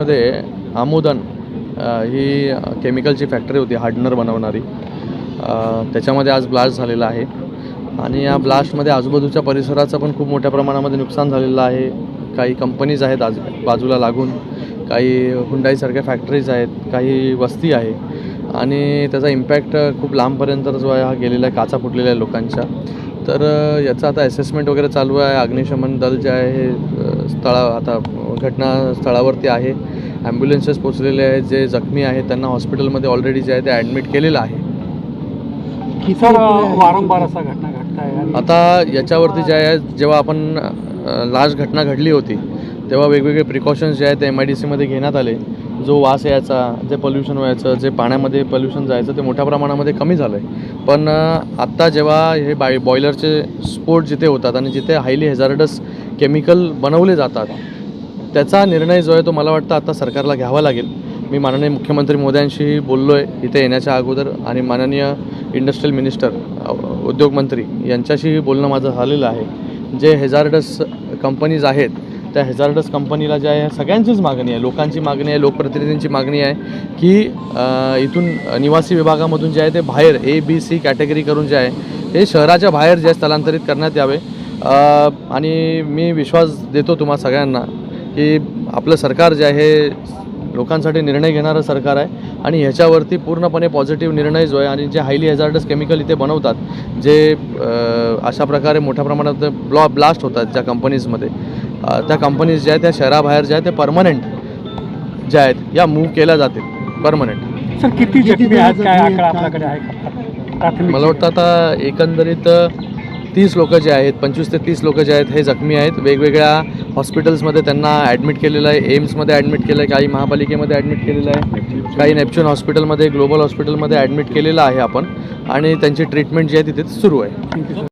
मध्ये आमोदन ही केमिकलची फॅक्टरी होती हार्डनर बनवणारी. त्याच्यामध्ये आज ब्लास्ट झालेला आहे. आणि या ब्लास्टमध्ये आजूबाजूच्या परिसराचं पण खूप मोठ्या प्रमाणामध्ये नुकसान झालेलं आहे. काही कंपनीज आहेत आज बाजूला लागून काही हुंडाईसारख्या फॅक्टरीज आहेत काही वस्ती आहे. आणि त्याचा इम्पॅक्ट खूप लांबपर्यंत जो आहे हा गेलेला आहे काचा फुटलेल्या आहे लोकांच्या. तर याचं आता असेसमेंट वगैरे चालू आहे. अग्निशमन दल जे आहे हे स्थळा आता घटनास्थळावरती आहे. ॲम्ब्युलन्सेस पोचलेले आहेत जे जखमी आहेत त्यांना हॉस्पिटलमध्ये ऑलरेडी जे आहे ते ॲडमिट केलेलं आहे. सर वारंवार असा घटना घडत आहे आणि आता याच्यावरती जे आहे जेव्हा आपण लास्ट घटना घडली होती तेव्हा वेगवेगळे प्रिकॉशन्स जे आहेत ते एम आय डी सीमध्ये घेण्यात आले. जो वास यायचा जे पोल्युशन व्हायचं जे पाण्यामध्ये पोल्युशन जायचं ते मोठ्या प्रमाणामध्ये कमी झालं आहे पण आत्ता जेव्हा हे बाय बॉयलरचे स्फोट जिथे होतात आणि जिथे हायली हेझार्डस केमिकल बनवले जातात त्याचा निर्णय जो आहे तो मला वाटतं आता सरकारला घ्यावा लागेल. मी माननीय मुख्यमंत्री मोद्यांशी बोललो आहे इथे येण्याच्या अगोदर आणि माननीय इंडस्ट्रियल मिनिस्टर उद्योगमंत्री यांच्याशी बोलणं माझं झालेलं आहे. जे हेझार्डस कंपनीज आहेत त्या हेझार्डस कंपनीला जे आहे सगळ्यांचीच मागणी आहे. लोकांची मागणी आहे लोकप्रतिनिधींची मागणी आहे की इथून निवासी विभागामधून जे आहे ते बाहेर ए बी सी कॅटेगरी करून जे आहे ते शहराच्या बाहेर जे स्थलांतरित करण्यात यावे. आणि मी विश्वास देतो तुम्हा सगळ्यांना की आपलं सरकार जे आहे लोकांसाठी निर्णय घेणारं सरकार आहे आणि ह्याच्यावरती पूर्णपणे पॉझिटिव्ह निर्णय जो आहे आणि जे हायली हेझार्डस केमिकल इथे बनवतात जे अशा प्रकारे मोठ्या प्रमाणात ब्लॉ ब्लास्ट होतात ज्या कंपनीजमध्ये त्या कंपनीज ज्या आहेत त्या शहराबाहेर ज्या आहेत ते परमनंट ज्या आहेत या मूव्ह केल्या जातील परमनंट सर किती जखमी आहेत? काय आकडा आपल्याकडे आहे मला वाटतं आता एकंदरीत तीस लोक जे आहेत पंचवीस ते तीस लोक जे आहेत हे जखमी आहेत. वेगवेगळ्या हॉस्पिटल्समध्ये त्यांना ॲडमिट केलेलं आहे. एम्समध्ये ॲडमिट केलं आहे काही महापालिकेमध्ये ॲडमिट केलेलं आहे. काही नेपच्यून हॉस्पिटलमध्ये ग्लोबल हॉस्पिटलमध्ये ॲडमिट केलेलं आहे आपण. आणि त्यांची ट्रीटमेंट जी आहे तिथे सुरू आहे.